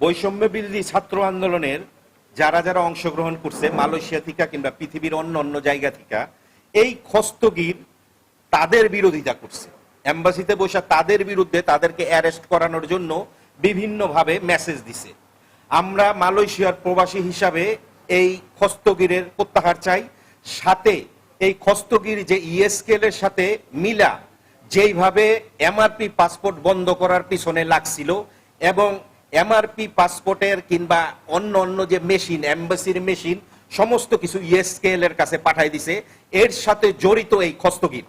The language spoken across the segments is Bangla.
বৈষম্য বিরোধী ছাত্র আন্দোলনের যারা যারা অংশগ্রহণ করছে, মালয়েশিয়া থেকে কিংবা পৃথিবীর অন্য অন্য জায়গা থেকে, এই খস্তগির তাদের বিরোধিতা করছে। এম্বাসিতে বসে তাদের বিরুদ্ধে তাদেরকে অ্যারেস্ট করানোর জন্য বিভিন্নভাবে মেসেজ দিছে। আমরা মালয়েশিয়ার প্রবাসী হিসাবে এই খস্তগিরের প্রত্যাহার চাই। সাথে এই খস্তগির যে ইএসকেল এর সাথে মিলা, যেইভাবে এমআরপি পাসপোর্ট বন্ধ করার পিছনে লাগছিল এবং এমআরপি পাসপোর্টের কিংবা অন্য অন্য যে মেশিন এম্বাসির মেশিন, সমস্ত কিছু ইএসকেএল এর কাছে পাঠাই দিছে। এর সাথে জড়িত এই খস্তগির।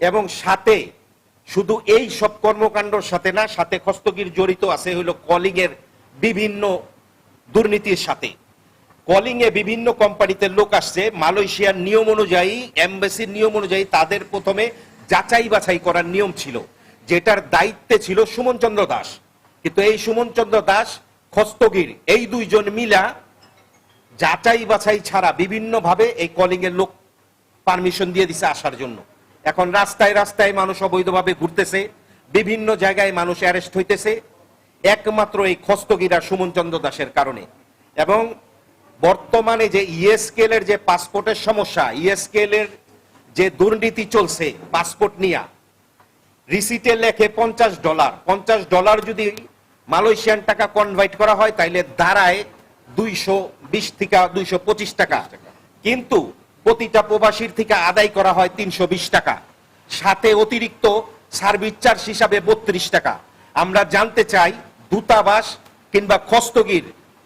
এবং সাথে শুধু এই সব কর্মকাণ্ডর সাথে না, সাথে খস্তগির জড়িত আছে হলো কলিং এর বিভিন্ন দুর্নীতির সাথে। কলিং এ বিভিন্ন কোম্পানিতে লোক আসছে, মালয়েশিয়ার নিয়ম অনুযায়ী এমবাসির নিয়ম অনুযায়ী তাদের প্রথমে যাচাই বাছাই করার নিয়ম ছিল, যেটার দায়িত্বে ছিল সুমন চন্দ্র দাস। কিন্তু এই সুমন চন্দ্র দাস, খস্তগির, এই দুইজন মিলা যাচাই বাছাই ছাড়া বিভিন্ন ভাবে এই কলিং এর লোক পারমিশন দিয়ে দিছে আসার জন্য। এখন রাস্তায় রাস্তায় মানুষ অবৈধভাবে ঘুরতেছে, বিভিন্ন জায়গায় মানুষ অ্যারেস্ট হইতেছে, একমাত্র এই খস্তগিরা সুমন চন্দ্র দাসের কারণে। এবং বর্তমানে যে ইএসকেল এর যে পাসপোর্টের সমস্যা ইএসকেল এর যে দুর্নীতি চলছে, পাসপোর্ট নিয়া রিসিটে লেখে পঞ্চাশ ডলার। পঞ্চাশ ডলার যদি মালয়েশিয়ান টাকা কনভার্ট করা হয় তাইলে দাঁড়ায় দুইশো বিশ থেকে দুইশো পঁচিশ টাকা। কিন্তু প্রতিটা প্রবাসীর থেকে আদায় করা হয় তিনশো বিশ টাকা। সাথে অতিরিক্ত সার্ভিস চার্জ হিসাবে বত্রিশ টাকা। আমরা জানতে চাই দূতাবাস কিংবা খস্তগির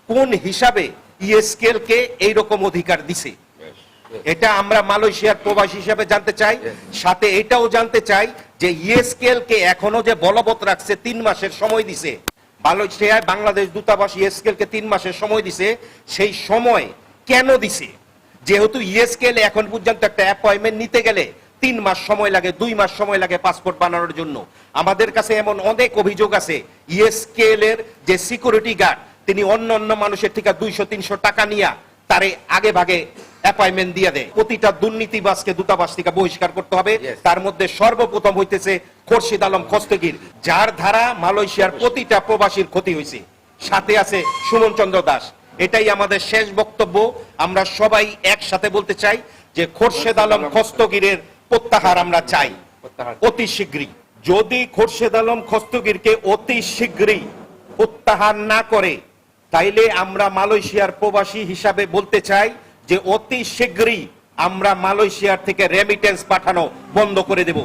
কোন হিসাবে ইএসকেল কে এইরকম অধিকার দিছে? এটা আমরা মালয়েশিয়ার প্রবাসী হিসাবে জানতে চাই। সাথে এটাও জানতে চাই যে ইএসকেল কে এখনও যে বলবৎ রাখছে তিন মাসের সময় দিছে মালয়েশিয়ায় বাংলাদেশ দূতাবাস ইএসকেল কে তিন মাসের সময় দিছে। সেই সময় কেন দিছে? যেহেতু ইএসকেল এখন পর্যন্ত একটা অ্যাপয়েন্টমেন্ট নিতে গেলে তিন মাস সময় লাগে, দুই মাস সময় লাগে পাসপোর্ট বানানোর জন্য। আমাদের কাছে এমন অনেক অভিযোগ আছে ইএসকেল এর যে সিকিউরিটি গার্ড তিনি অন্য অন্য মানুষের থেকে দুইশো, তিনশো টাকা নিয়ে তারে আগে ভাগে অ্যাপয়েন্টমেন্ট দিয়ে দেয় প্রতিটা দুর্নীতিবাসকে দূতাবাস থেকে বহিষ্কার করতে হবে। তার মধ্যে সর্বপ্রথম হইতেছে খোরশিদ আলম খস্তগির যার ধারা মালয়েশিয়ার প্রতিটা প্রবাসীর ক্ষতি হয়েছে সাথে আছে সুমন চন্দ্র দাস। এটাই আমাদের শেষ বক্তব্য। আমরা সবাই একসাথে বলতে চাই যে খোরশেদ আলম খস্তগিরের প্রত্যাহার আমরা চাই। অতি শীঘ্রই। যদি খোরশেদ আলম খস্তগিরকে অতি শীঘ্রই প্রত্যাহার না করে তাইলে আমরা মালয়েশিয়ার প্রবাসী হিসাবে বলতে চাই যে অতি শীঘ্রই আমরা মালয়েশিয়ার থেকে রেমিটেন্স পাঠানো বন্ধ করে দেব।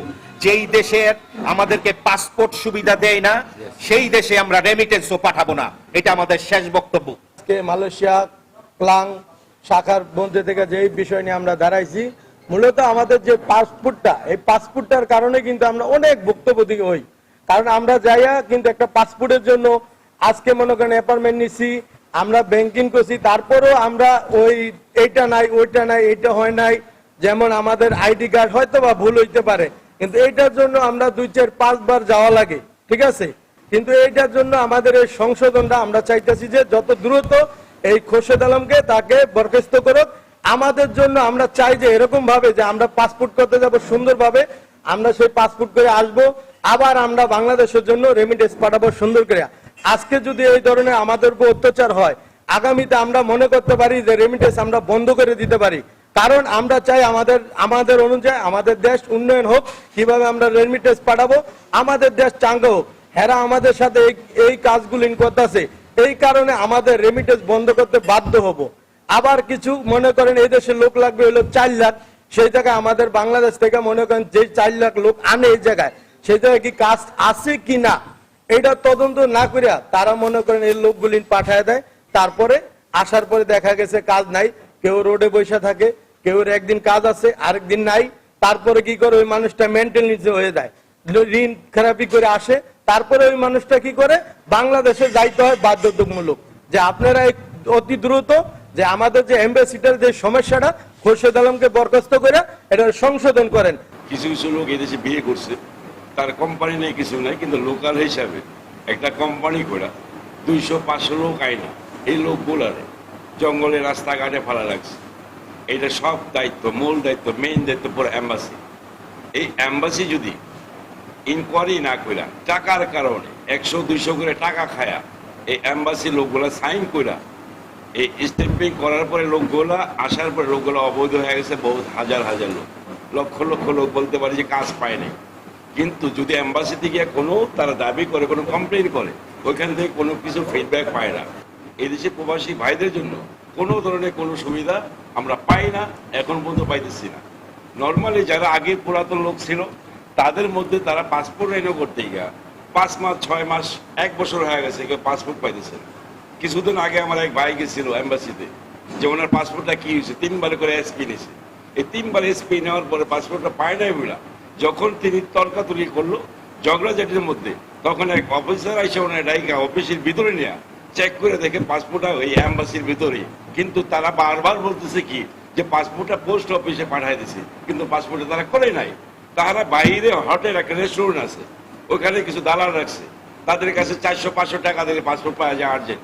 যেই দেশের আমাদেরকে পাসপোর্ট সুবিধা দেয় না, সেই দেশে আমরা রেমিটেন্সও পাঠাবো না। এটা আমাদের শেষ বক্তব্য। আজকে মালয়েশিয়া ক্লাং শাখার মধ্যে থেকে যে বিষয় নিয়ে আমরা দাঁড়াইছি, মূলত আমাদের যে পাসপোর্টটা এই পাসপোর্টটার কারণে কিন্তু আমরা অনেক বক্তব্য ভুক্তভোগী হই কারণ আমরা যাইয়া কিন্তু একটা পাসপোর্টের জন্য আজকে মনে করেন অ্যাপার্টমেন্ট নিছি আমরা ব্যাংকিং করছি, তারপরেও আমরা ওই এইটা নাই, ওইটা নাই, এইটা হয় নাই, যেমন আমাদের আইডি কার্ড হয়তো বা ভুল হইতে পারে, কিন্তু এইটার জন্য আমরা দুই চার পাঁচবার যাওয়া লাগে, ঠিক আছে? কিন্তু এইটার জন্য আমাদের এই সংশোধনটা আমরা চাইতেছি যে যত দ্রুত এই খোরশেদ আলমকে তাকে বরখাস্ত করুক, আমাদের জন্য আমরা চাই যে এরকম ভাবে যে আমরা পাসপোর্ট করতে যাব সুন্দরভাবে, আমরা সেই পাসপোর্ট করে আসব, আবার আমরা বাংলাদেশের জন্য রেমিটেন্স পাঠাবো সুন্দর করে আজকে যদি এই ধরনের আমাদের উপর অত্যাচার হয়, আগামীতে আমরা মনে করতে পারি যে রেমিটেন্স আমরা বন্ধ করে দিতে পারি। কারণ আমরা চাই আমাদের আমাদের অনুযায়ী আমাদের দেশ উন্নয়ন হোক, কীভাবে আমরা রেমিটেন্স পাঠাবো, আমাদের দেশ চাঙ্গা হোক। হেরা আমাদের সাথে এই কাজগুলি করতেছে। এই কারণে আমাদের রেমিটেন্স বন্ধ করতে বাধ্য হব। আবার কিছু মনে করেন, এই দেশে লোক লাগবে হলো চার লাখ। সেই জায়গায় আমাদের বাংলাদেশ থেকে মনে করেন যে চার লাখ লোক আনে এই জায়গায়। সেই জায়গায় কি কাজ আছে কি না এটা তদন্ত না করিয়া তারা মনে করেন এই লোকগুলি পাঠায় দেয়। তারপরে আসার পরে দেখা গেছে কাজ নাই। কেউ রোডে বসে থাকে, কেউ একদিন কাজ আছে আরেকদিন নাই। তারপরে কি করে ওই মানুষটা মেন্টাল নিচে হয়ে যায়। ঋণ থেরাপি করে আসে, তারপরে ওই মানুষটা কি করে? বাংলাদেশে যাইতে হয় বাধ্যতামূলক। যে আপনারা অতি দ্রুত যে আমাদের যে এম্বাসিটার যে সমস্যাটা, খোরশেদ আলমকে বরখাস্ত করে এটা সংশোধন করেন। কিছু কিছু লোক এদেশে বিয়ে করছে। তার কোম্পানি নেই, কিছু নাই, কিন্তু লোকাল হিসাবে একটা কোম্পানি করে দুইশো পাঁচশো লোক আইনা, এই লোকগুলারে জঙ্গলে, রাস্তাঘাটে ফেলা লাগছে। এটা সব দায়িত্ব, মূল দায়িত্ব মেইন দায়িত্ব পুরো অ্যাম্বাসি এই অ্যাম্বাসি যদি ইনকোয়ারি না কইরা, টাকার কারণে, একশো, দুইশো করে টাকা খায়া এই অ্যাম্বাসি লোকগুলা সাইন কইরা, এই স্ট্যাম্পিং করার পরে লোকগুলা, আসার পরে লোকগুলো অবৈধ হয়ে গেছে, বহুত হাজার হাজার লোক। লক্ষ লক্ষ লোক বলতে পারে যে কাজ পায় নাই। কিন্তু যদি অ্যাম্বাসিতে গিয়ে কোনো, তারা দাবি করে, কোনো কমপ্লেন করে, ওইখান থেকে কোনো কিছু ফিডব্যাক পায় না। এদেশে প্রবাসী ভাইদের জন্য কোনো ধরনের কোনো সুবিধা আমরা পাই না, এখন পর্যন্ত পাইতেছি না। নর্মালি যারা আগে পুরাতন লোক ছিল, তাদের মধ্যে তারা পাসপোর্ট রেনিউ করতে গিয়া পাঁচ মাস, ছয় মাস, এক বছর হয়ে গেছে কেউ পাসপোর্ট পাইতেছে না। কিছুদিন আগে আমার এক ভাই গেছিল এম্বাসিতে, যে ওনার পাসপোর্টটা কি হয়েছে, তিনবার করে এসপি নিয়েছে। এই তিনবার এসপি নেওয়ার পরে পাসপোর্টটা পায় নাই বলা যখন তিনি তর্কাতর্কি করল ঝগড়াঝাটির মধ্যে, তখন এক অফিসার এসে ওনার ডাইকা অফিসের ভিতরে নেয়া চেক করে দেখে পাসপোর্টটা ওই অ্যাম্বাসির ভিতরে। কিন্তু তারা বারবার বলতেছে কি, যে পাসপোর্টটা পোস্ট অফিসে পাঠাই দিছে, কিন্তু পাসপোর্টে তারা করে নাই। তারা বাইরে হোটেল একটা রেস্টুরেন্ট আছে, ওখানে কিছু দালাল রাখছে। তাদের কাছে চারশো, পাঁচশো টাকা দিলে পাসপোর্ট পাওয়া যায় আর্জেন্ট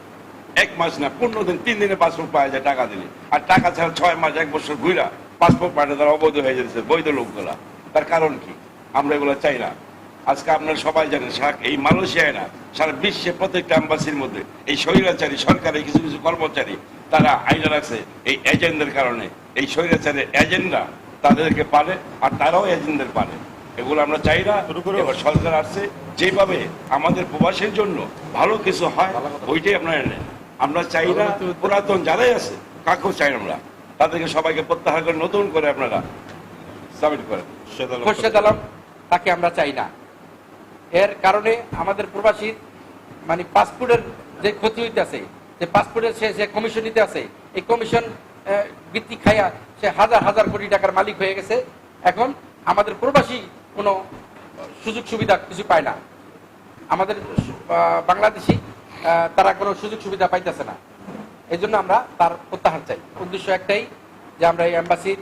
এক মাস না, পনেরো দিন, তিন দিনে পাসপোর্ট পাওয়া যায় টাকা দিলে। আর টাকা ছাড়া ছয় মাস, এক বছর ঘুরা পাসপোর্ট পাঠাতে তারা অবৈধ হয়ে যাচ্ছে, বৈধ লোকগুলা। তার কারণ কি? আমরা এগুলো চাই না। আজকে আপনারা সবাই জানেন এই মালয়েশিয়ায় না সারা বিশ্বে প্রত্যেকটা অ্যাম্বাসির মধ্যে এই স্বৈরাচারী সরকারের কিছু কিছু কর্মচারী তারা আইনা রাখছে এই এজেন্টদের কারণে। এই স্বৈরাচারের এজেন্টরা তাদেরকে পারে আর তারাও এজেন্টদের পারে এগুলো আমরা চাই না। এবার সরকার আসছে। যেভাবে আমাদের প্রবাসের জন্য ভালো কিছু হয় ওইটাই আপনারা নেন আমরা চাই না পুরাতন যারাই আছে কাকেও চাই আমরা। তাদেরকে সবাইকে প্রত্যাহার করে নতুন করে আপনারা সাবমিট করেন। খোরশেদ আলম তাকে আমরা চাই না। এর কারণে আমাদের প্রবাসীর মানে পাসপোর্টের যে ক্ষতি হইতেছে যে পাসপোর্টের সে যে কমিশন নিতে আছে এই কমিশন বৃত্তি খাইয়া সে হাজার হাজার কোটি টাকার মালিক হয়ে গেছে। এখন আমাদের প্রবাসী কোনো সুযোগ সুবিধা কিছু পায় না। আমাদের বাংলাদেশি তারা কোনো সুযোগ সুবিধা পাইতেছে না। এই জন্য আমরা তার প্রত্যাহার চাই। উদ্দেশ্য একটাই যে আমরা এই অ্যাম্বাসির